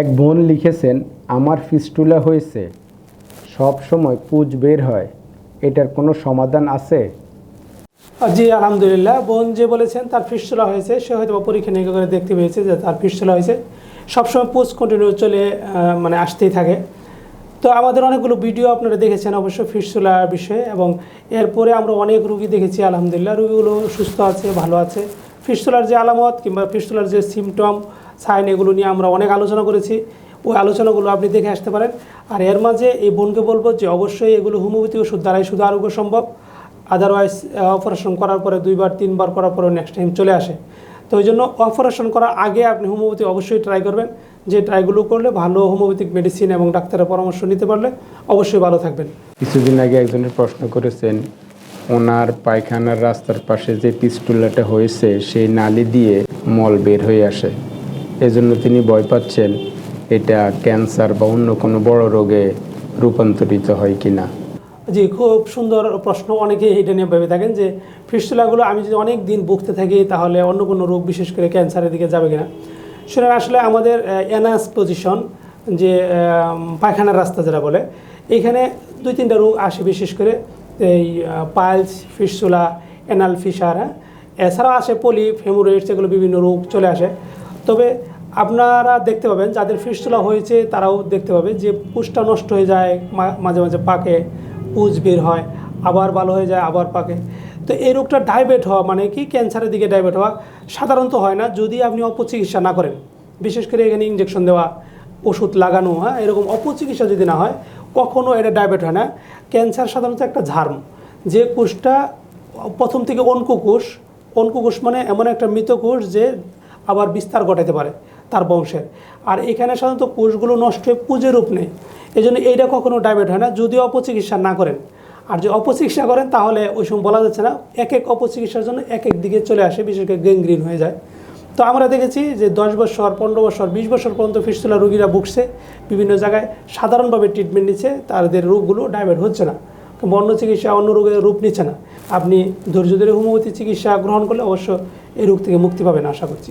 এক বোন লিখেছেন, আমার ফিস্টুলা হয়েছে, সব সময় পুজ বের হয়, এটার কোনো সমাধান আছে? জি, আলহামদুলিল্লাহ, বোন যে বলেছেন, তার ফিস্টুলা হয়েছে, সে হয়তো পরীক্ষা নিরীক্ষা করে দেখতে পেয়েছে যে তার ফিস্টুলা হয়েছে। সবসময় পোস্ট কন্টিনিউ চলে মানে আসতেই থাকে। তো আমাদের অনেকগুলো ভিডিও আপনারা দেখেছেন অবশ্য ফিস্টুলার বিষয়ে এবং এরপরে আমরা অনেক রুগী দেখেছি, আলহামদুলিল্লাহ। রুগীগুলো সুস্থ আছে, ভালো আছে। ফিস্টুলার যে আলামত কিংবা ফিস্টুলার যে সিমটম সাইন এগুলো নিয়ে আমরা অনেক আলোচনা করেছি। ওই আলোচনাগুলো আপনি দেখে আসতে পারেন। আর এর মাঝে এই বোনকে বলব যে অবশ্যই এগুলো হোমিওপ্যাথি ওষুধ দ্বারাই শুধু আরোগ্য সম্ভব। আদারওয়াইজ অপারেশন করার পরে দুইবার, তিনবার করার পরে নেক্সট টাইম চলে আসে। তো ওই জন্য অপারেশন করার আগে আপনি হোমিওপ্যাথি অবশ্যই ট্রাই করবেন। যে ট্রাইগুলো করলে ভালো হোমিওপ্যাথিক মেডিসিন এবং ডাক্তারের পরামর্শ নিতে পারলে অবশ্যই ভালো থাকবেন। কিছুদিন আগে একজনের প্রশ্ন করেছেন, ওনার পায়খানার রাস্তার পাশে যে পিস্টুলাটা হয়েছে, সেই নালি দিয়ে মল বের হয়ে আসে। এজন্য তিনি ভয় পাচ্ছেন এটা ক্যান্সার বা অন্য কোনো বড় রোগে রূপান্তরিত হয় কি না জি, খুব সুন্দর প্রশ্ন। অনেকেই এটা নিয়ে ভেবে থাকেন যে ফিস্টুলাগুলো আমি যদি অনেক দিন ভুগতে থাকি তাহলে অন্য কোনো রোগ বিশেষ করে ক্যান্সারের দিকে যাবে কিনা। সেটা আসলে আমাদের এনাস পজিশন যে পায়খানার রাস্তা যারা বলে এইখানে দুই তিনটা রোগ আসে বিশেষ করে এই পাইলস ফিস্টুলা এনাল ফিসার হ্যাঁ। এছাড়াও আসে পলিপ হেমোরয়েডস এগুলো বিভিন্ন রোগ চলে আসে। তবে আপনারা দেখতে পাবেন, যাদের ফিস্টুলা হয়েছে তারাও দেখতে পাবে যে পুষটা নষ্ট হয়ে যায় মাঝে মাঝে পাকে, পুজ বের হয়, আবার ভালো হয়ে যায়, আবার পাকে। তো এই রোগটা ডায়াবেট হওয়া মানে কি? ক্যান্সারের দিকে ডায়াবেট হওয়া সাধারণত হয় না, যদি আপনি অপচিকিৎসা না করেন। বিশেষ করে এখানে ইঞ্জেকশন দেওয়া, ওষুধ লাগানো হ্যাঁ এরকম অপচিকিৎসা যদি না হয় কখনও এটা ডায়াবেট হয় না। ক্যান্সার সাধারণত একটা ঝার্ম যে কোষটা প্রথম থেকে অনকুকোষ অনকুকোষ মানে এমন একটা মৃত কোষ যে আবার বিস্তার ঘটাতে পারে। তার বংশের। আর এখানে সাধারণত কোষগুলো নষ্ট হয়ে পুজো রূপ নেই এই জন্য এইটা কখনো ডায়াবেট হয় না, যদি অপচিকিৎসা না করেন। আর যদি অপচিকিৎসা করেন, তাহলে ওই সময় বলা যাচ্ছে না, এক এক অপচিকিৎসার জন্য এক এক দিকে চলে আসে, বিশেষ করে গ্যাংগ্রিন হয়ে যায়। তো আমরা দেখেছি যে দশ বছর, পনেরো বছর, বিশ বছর পর্যন্ত ফিস্তুলা রোগীরা ভুগছে বিভিন্ন জায়গায়। সাধারণভাবে ট্রিটমেন্ট নিচ্ছে, তাদের রোগগুলো ডায়াবেট হচ্ছে না। কিংবা অন্য চিকিৎসা, অন্য রোগের রূপ নিচ্ছে না। আপনি ধৈর্য ধরে হোমিওপ্যাথি চিকিৎসা গ্রহণ করলে অবশ্য এই রোগ থেকে মুক্তি পাবেন, আশা করছি।